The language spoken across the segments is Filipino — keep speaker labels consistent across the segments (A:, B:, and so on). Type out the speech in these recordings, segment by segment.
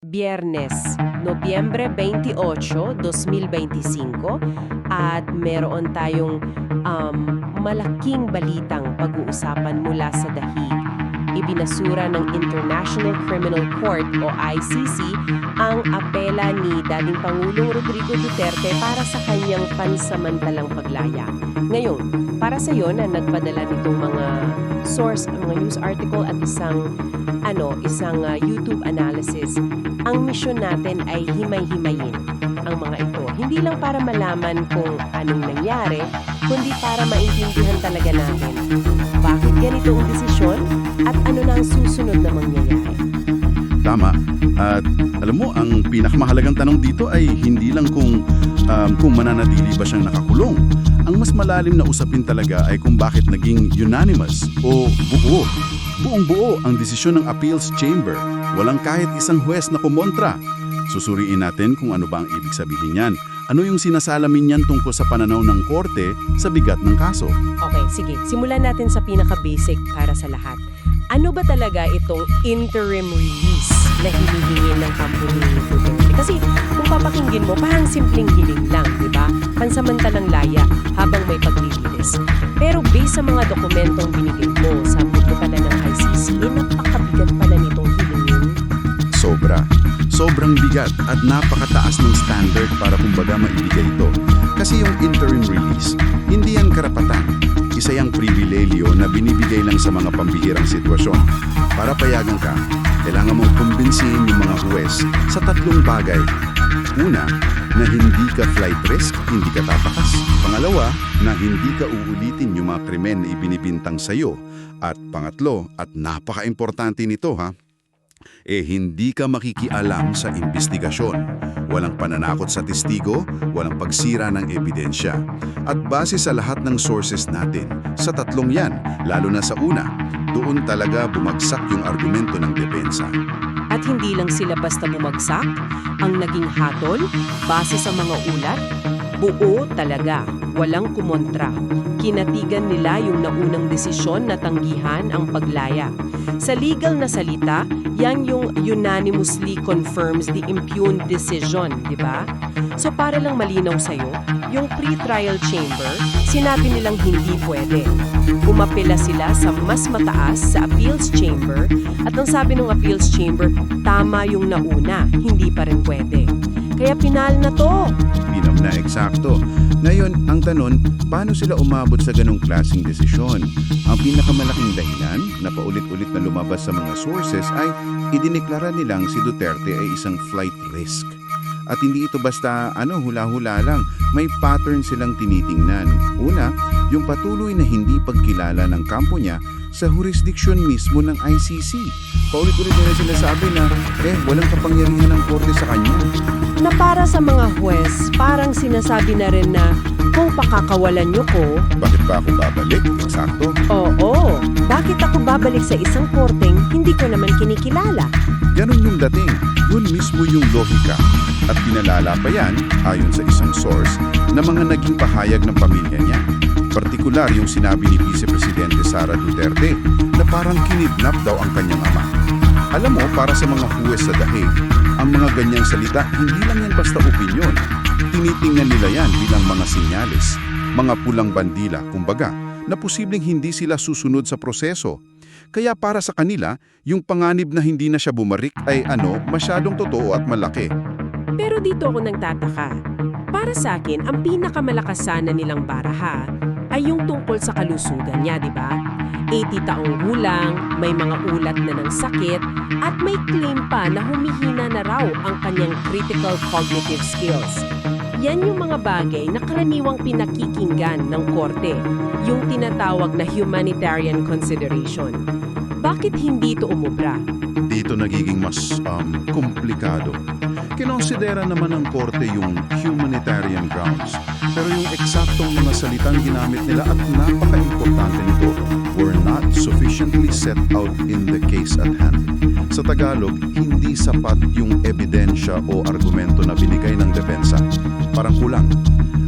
A: Biyernes, Nobyembre 28, 2025 at meron tayong um, malaking balitang pag-uusapan mula sa dahig. Ibinasura ng International Criminal Court o ICC ang apela ni dating Pangulong Rodrigo Duterte para sa kanyang pansamantalang paglaya. Ngayon, para sa iyo na nagpadala nitong mga source, mga news article at isang ano, isang uh, YouTube analysis, ang misyon natin ay himay-himayin ang mga ito. Hindi lang para malaman kung anong nangyari, kundi para maintindihan talaga natin bakit ganito ang desisyon at ano na ang susunod na mangyayari.
B: Tama. At alam mo, ang pinakamahalagang tanong dito ay hindi lang kung um, kung mananatili ba siyang nakakulong. Ang mas malalim na usapin talaga ay kung bakit naging unanimous o buo. Buong buo ang desisyon ng Appeals Chamber. Walang kahit isang huwes na kumontra. Susuriin natin kung ano ba ang ibig sabihin niyan. Ano yung sinasalamin niyan tungkol sa pananaw ng korte sa bigat ng kaso.
A: Okay, sige. Simulan natin sa pinaka-basic para sa lahat. Ano ba talaga itong interim release na hinihingi ng kampo ni Duterte? Kasi kung papakinggan mo, parang simpleng hiling lang, di ba? Pansamantalang laya habang may paglilinis. Pero based sa mga dokumentong binigay mo sa mundo pala ng ICC, eh, napakabigat pala nitong hiling yun.
B: Sobra. Sobrang bigat at napakataas ng standard para kumbaga maibigay ito. Kasi yung interim release, hindi yan karapatan. Isa yung pribilelyo na binibigay lang sa mga pambihirang sitwasyon. Para payagan ka, kailangan mong kumbinsihin yung mga huwes sa tatlong bagay. Una, na hindi ka flight risk, hindi ka tatakas. Pangalawa, na hindi ka uulitin yung mga krimen na ibinibintang sa'yo. At pangatlo, at napaka-importante nito ha, eh hindi ka makikialam sa investigasyon. Walang pananakot sa testigo, walang pagsira ng ebidensya. At base sa lahat ng sources natin, sa tatlong yan, lalo na sa una, doon talaga bumagsak yung argumento ng depensa.
A: At hindi lang sila basta bumagsak, ang naging hatol, base sa mga ulat, buo talaga, walang kumontra. Kinatigan nila yung naunang desisyon na tanggihan ang paglaya. Sa legal na salita, yan yung unanimously confirms the impugned decision, di ba? So para lang malinaw sa'yo, yung pre-trial chamber, sinabi nilang hindi pwede. Umapela sila sa mas mataas sa appeals chamber at ang sabi ng appeals chamber, tama yung nauna, hindi pa rin pwede. Kaya pinal na to.
B: Pinam na eksakto. Ngayon, ang tanong, paano sila umabot sa ganong klaseng desisyon? Ang pinakamalaking dahilan na paulit-ulit na lumabas sa mga sources ay idineklara nilang si Duterte ay isang flight risk. At hindi ito basta ano hula-hula lang, may pattern silang tinitingnan. Una, yung patuloy na hindi pagkilala ng kampo niya sa jurisdiction mismo ng ICC. Paulit-ulit nila sinasabi na, eh, walang kapangyarihan ng korte sa kanya.
A: Na para sa mga huwes, parang sinasabi na rin na kung pakakawalan nyo ko,
B: Bakit ba ako babalik? Eksakto.
A: oo, bakit ako babalik sa isang korteng hindi ko naman kinikilala?
B: Ganon yung dating. Yun mismo yung lohika. At pinalala pa yan, ayon sa isang source, na mga naging pahayag ng pamilya niya. Partikular yung sinabi ni Vice Presidente Sara Duterte na parang kinidnap daw ang kanyang ama. Alam mo, para sa mga huwes sa dahig, ang mga ganyang salita hindi lang yan basta opinyon. Tinitingnan nila yan bilang mga sinyalis, mga pulang bandila, kumbaga, na posibleng hindi sila susunod sa proseso. Kaya para sa kanila, yung panganib na hindi na siya bumarik ay ano, masyadong totoo at malaki.
A: Pero dito ako nagtataka. Para sa akin, ang pinakamalakas sana nilang baraha ay yung tungkol sa kalusugan niya, di ba? 80 taong gulang, may mga ulat na ng sakit, at may claim pa na humihina na raw ang kanyang critical cognitive skills. Yan yung mga bagay na karaniwang pinakikinggan ng korte, yung tinatawag na humanitarian consideration. Bakit hindi ito umubra?
B: Dito nagiging mas um, komplikado. Kinonsidera naman ng korte yung humanitarian grounds. Pero yung eksaktong mga salitang ginamit nila at napaka-importante nito were not sufficiently set out in the case at hand. Sa Tagalog, hindi sapat yung ebidensya o argumento na binigay ng depensa. Parang kulang.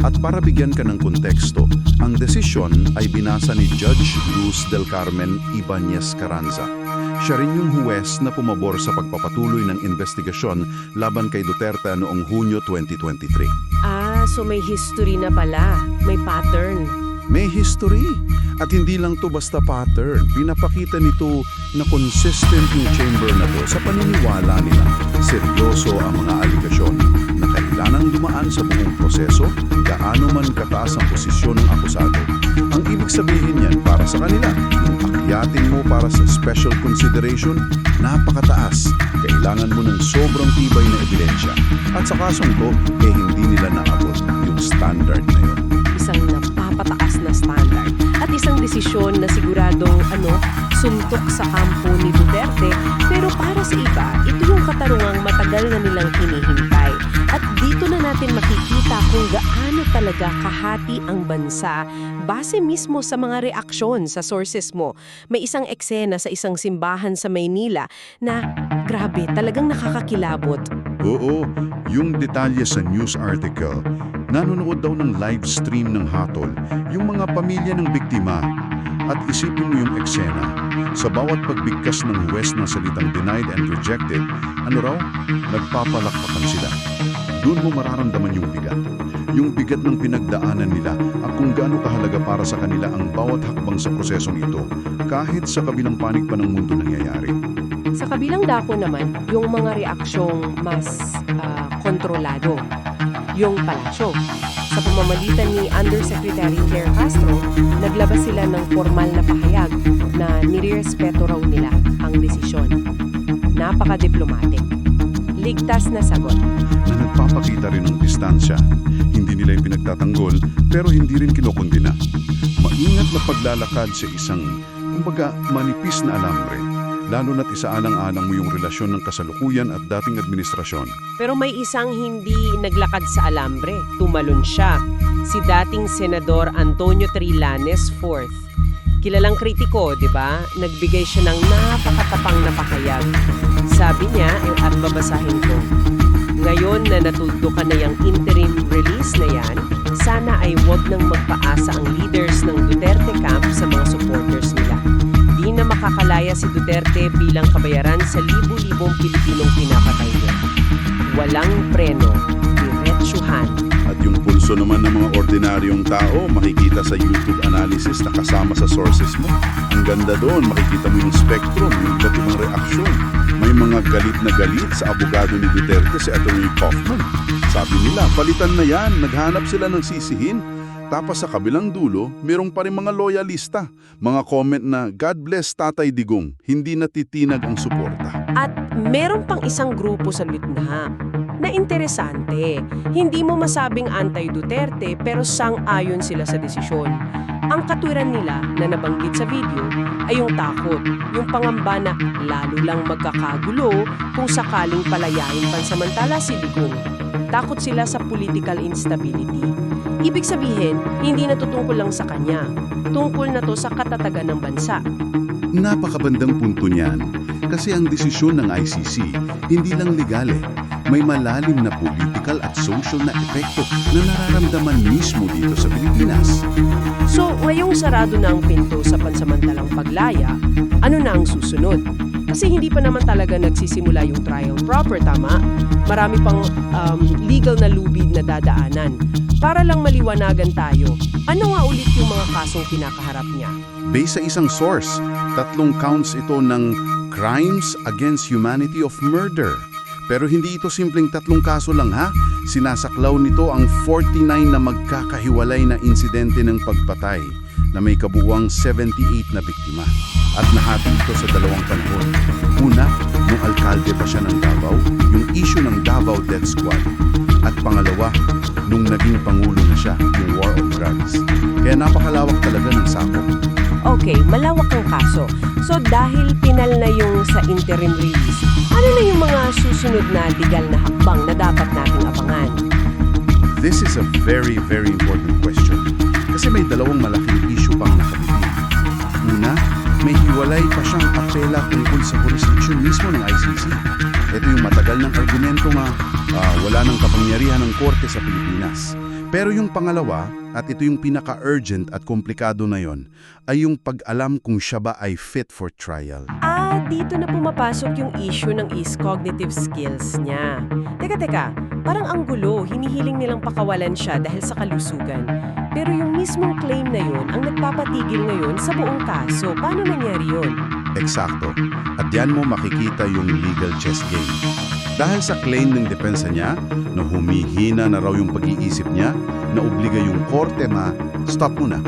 B: At para bigyan ka ng konteksto, ang desisyon ay binasa ni Judge Luz del Carmen Ibanez Carranza. Siya rin yung huwes na pumabor sa pagpapatuloy ng investigasyon laban kay Duterte noong Hunyo 2023.
A: Ah, so may history na pala. May pattern.
B: May history. At hindi lang to basta pattern. Pinapakita nito na consistent yung chamber na to sa paniniwala nila. Seryoso ang mga aligasyon na kailangang dumaan sa buong proseso, gaano man kataas ang posisyon ng akusado. Ang ibig sabihin yan para sa kanila, yung akyatin mo para sa special consideration, napakataas. Kailangan mo ng sobrang tibay na ebidensya. At sa kasong to, eh hindi nila naabot yung standard na yun.
A: Isang napapataas na standard. At isang desisyon na siguradong ano, suntok sa kampo ni Duterte. Pero para sa iba, ito yung katarungang matagal na nilang hinihintay. At dito na natin makikita kung gaano talaga kahati ang bansa base mismo sa mga reaksyon sa sources mo. May isang eksena sa isang simbahan sa Maynila na grabe, talagang nakakakilabot.
B: Oo, yung detalye sa news article, nanonood daw ng live stream ng hatol, yung mga pamilya ng biktima. At isipin mo yung eksena, sa bawat pagbigkas ng huwes ng salitang denied and rejected, ano raw, nagpapalakpakan sila. Doon mo mararamdaman yung bigat. Yung bigat ng pinagdaanan nila at kung gaano kahalaga para sa kanila ang bawat hakbang sa prosesong ito, kahit sa kabilang panig pa ng mundo nangyayari.
A: Sa kabilang dako naman, yung mga reaksyong mas ah, kontrolado. Yung palasyo. Sa pamamagitan ni Undersecretary Claire Castro, naglabas sila ng formal na pahayag na nirerespeto raw nila ang desisyon. Napaka-diplomatic. Ligtas na sagot.
B: na nagpapakita rin ng distansya. Hindi nila yung pinagtatanggol, pero hindi rin kinokondina. Maingat na paglalakad sa isang, kumbaga, manipis na alambre. Lalo na't isaalang-alang mo yung relasyon ng kasalukuyan at dating administrasyon.
A: Pero may isang hindi naglakad sa alambre. Tumalon siya. Si dating Senador Antonio Trillanes IV. Kilalang kritiko, di ba? Nagbigay siya ng napakatapang na pakayag. Sabi niya, eh, at babasahin ko, Ngayon na natuldukan na yung interim release na yan, sana ay wag nang magpaasa ang leaders ng Duterte camp sa mga supporters nila. Di na makakalaya si Duterte bilang kabayaran sa libu-libong Pilipinong pinapatay niya. Walang preno, diretsuhan.
B: At yung pulso naman ng mga ordinaryong tao, makikita sa YouTube analysis na kasama sa sources mo. Ang ganda doon, makikita mo yung spectrum, yung iba't reaksyon. May mga galit na galit sa abogado ni Duterte si Atty. Kaufman. Sabi nila, palitan na yan, naghanap sila ng sisihin. Tapos sa kabilang dulo, merong pa rin mga loyalista. Mga comment na, God bless Tatay Digong, hindi natitinag ang suporta.
A: At meron pang isang grupo sa Litna na interesante. Hindi mo masabing anti-Duterte pero sang-ayon sila sa desisyon. Ang katwiran nila na nabanggit sa video ay yung takot, yung pangamba na lalo lang magkakagulo kung sakaling palayain pansamantala si Digong. Takot sila sa political instability. Ibig sabihin, hindi na to tungkol lang sa kanya. Tungkol na to sa katatagan ng bansa.
B: Napakabandang punto niyan. Kasi ang desisyon ng ICC, hindi lang legal eh. May malalim na political at social na epekto na nararamdaman mismo dito sa Pilipinas.
A: So, ngayong sarado na ang pinto sa pansamantalang paglaya, ano na ang susunod? Kasi hindi pa naman talaga nagsisimula yung trial proper, tama? Marami pang um, legal na lubid na dadaanan. Para lang maliwanagan tayo, ano nga ulit yung mga kasong kinakaharap niya?
B: Based sa isang source, tatlong counts ito ng crimes against humanity of murder. Pero hindi ito simpleng tatlong kaso lang ha. Sinasaklaw nito ang 49 na magkakahiwalay na insidente ng pagpatay na may kabuwang 78 na biktima. At nahati ito sa dalawang panahon. Una, nung alkalde pa siya ng Davao, yung issue ng Davao Death Squad. At pangalawa, nung naging pangulo na siya, yung War on Drugs. Kaya napakalawak talaga ng sakop.
A: Okay, malawak ang kaso. So dahil pinal na yung sa interim release, ano na yung mga susunod na legal na hakbang na dapat nating abangan?
B: This is a very, very important question. Kasi may dalawang malaking issue pang nakabitin. Una, may hiwalay pa siyang apela tungkol sa jurisdiction mismo ng ICC. Ito yung matagal ng argumento nga ah, wala ng kapangyarihan ng korte sa Pilipinas. Pero yung pangalawa, at ito yung pinaka-urgent at komplikado na yon, ay yung pag-alam kung siya ba ay fit for trial.
A: Ah, dito na pumapasok yung issue ng is cognitive skills niya. Teka, teka, parang ang gulo, hinihiling nilang pakawalan siya dahil sa kalusugan. Pero yung mismong claim na yun ang nagpapatigil ngayon sa buong kaso. Paano nangyari yun?
B: Eksakto. At yan mo makikita yung legal chess game. Dahil sa claim ng depensa niya na humihina na raw yung pag-iisip niya, na obliga yung korte na stop muna.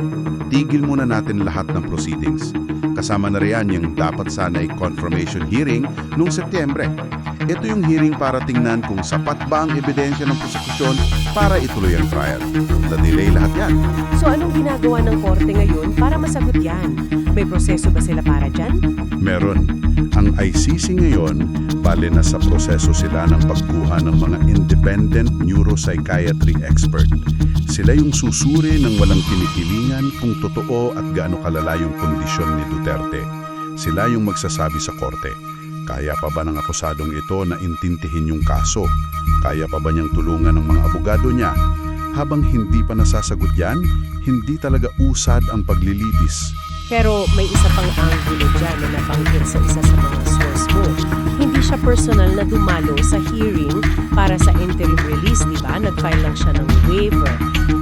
B: Tigil muna natin lahat ng proceedings. Kasama na riyan yung dapat sana'y confirmation hearing noong Setyembre. Ito yung hearing para tingnan kung sapat ba ang ebidensya ng prosekusyon para ituloy ang trial. Na-delay lahat yan.
A: So anong ginagawa ng korte ngayon para masagot yan? May proseso ba sila para dyan?
B: Meron. Ang ICC ngayon, bale na sa proseso sila ng pagkuha ng mga independent neuropsychiatry expert. Sila yung susuri ng walang kinikilingan kung totoo at gaano kalala yung kondisyon ni Duterte. Sila yung magsasabi sa korte. Kaya pa ba ng akusadong ito na intintihin yung kaso? Kaya pa ba niyang tulungan ng mga abogado niya? Habang hindi pa nasasagot yan, hindi talaga usad ang paglilitis.
A: Pero may isa pang angulo dyan na nabanggit sa isa sa mga source mo. Hindi siya personal na dumalo sa hearing para sa interim release, di ba? Nag-file lang siya ng waiver.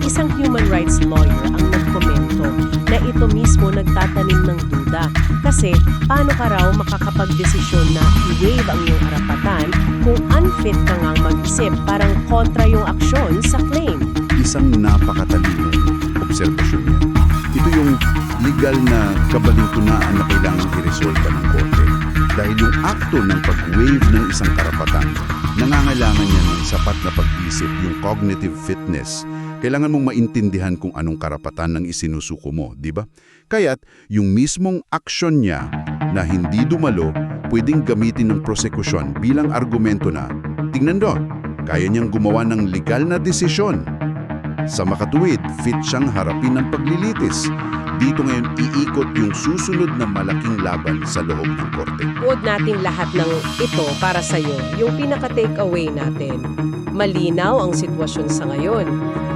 A: Isang human rights lawyer ang nagkomento na ito mismo nagtatanim ng duda. Kasi paano ka raw makakapag-desisyon na i-waive ang iyong karapatan kung unfit ka ngang mag-isip parang kontra yung aksyon sa claim?
B: isang napakatalinong obserbasyon niya. Ito yung legal na kabalintunaan na kailangan iresolta ng korte. Dahil yung akto ng pag-waive ng isang karapatan, nangangailangan niya ng sapat na pag-isip, yung cognitive fitness. Kailangan mong maintindihan kung anong karapatan ng isinusuko mo, di ba? Kaya't yung mismong aksyon niya na hindi dumalo, pwedeng gamitin ng prosekusyon bilang argumento na, tingnan do, kaya niyang gumawa ng legal na desisyon sa makatuwid, fit siyang harapin ng paglilitis. Dito ngayon iikot yung susunod na malaking laban sa loob ng korte.
A: Buod natin lahat ng ito para sa iyo, yung pinaka-takeaway natin. Malinaw ang sitwasyon sa ngayon.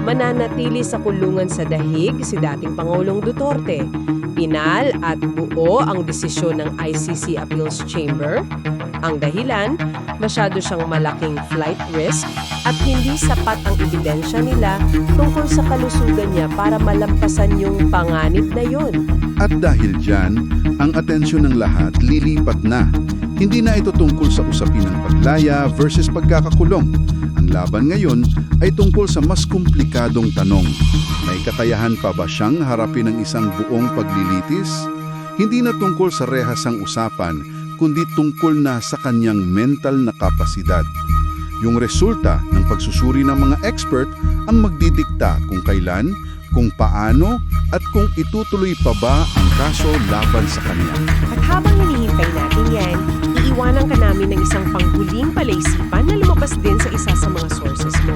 A: Mananatili sa kulungan sa dahig si dating Pangulong Duterte. Pinal at buo ang desisyon ng ICC Appeals Chamber. Ang dahilan, masyado siyang malaking flight risk at hindi sapat ang ebidensya nila tungkol sa kalusugan niya para malampasan yung panganib na yon.
B: At dahil dyan, ang atensyon ng lahat lilipat na. Hindi na ito tungkol sa usapin ng paglaya versus pagkakakulong. Ang laban ngayon ay tungkol sa mas komplikadong tanong. May kakayahan pa ba siyang harapin ang isang buong paglilitis? Hindi na tungkol sa rehasang usapan, kundi tungkol na sa kanyang mental na kapasidad. Yung resulta ng pagsusuri ng mga expert ang magdidikta kung kailan, kung paano, at kung itutuloy pa ba ang kaso laban sa kanya.
A: At habang hinihintay natin yan, iiwanan ka namin ng isang panghuling palaisipan na lumabas din sa isa sa mga sources mo.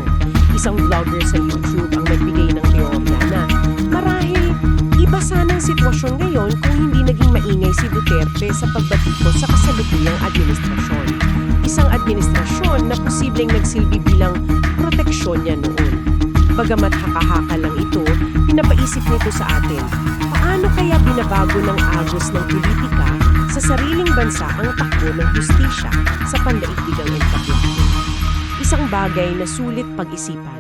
A: Isang vlogger sa YouTube ang nagbigay ng teorya na marahil iba sana ang sitwasyon ngayon kung hindi naging maingay si Duterte sa pagbatikos sa kasalukuyang administrasyon. Isang administrasyon na posibleng nagsilbi bilang proteksyon niya noon. Bagamat haka-haka lang ito, pinapaisip nito sa atin, paano kaya binabago ng agos ng politika sa sariling bansa ang takbo ng hustisya sa pandaigdigang entablado? Isang bagay na sulit pag-isipan.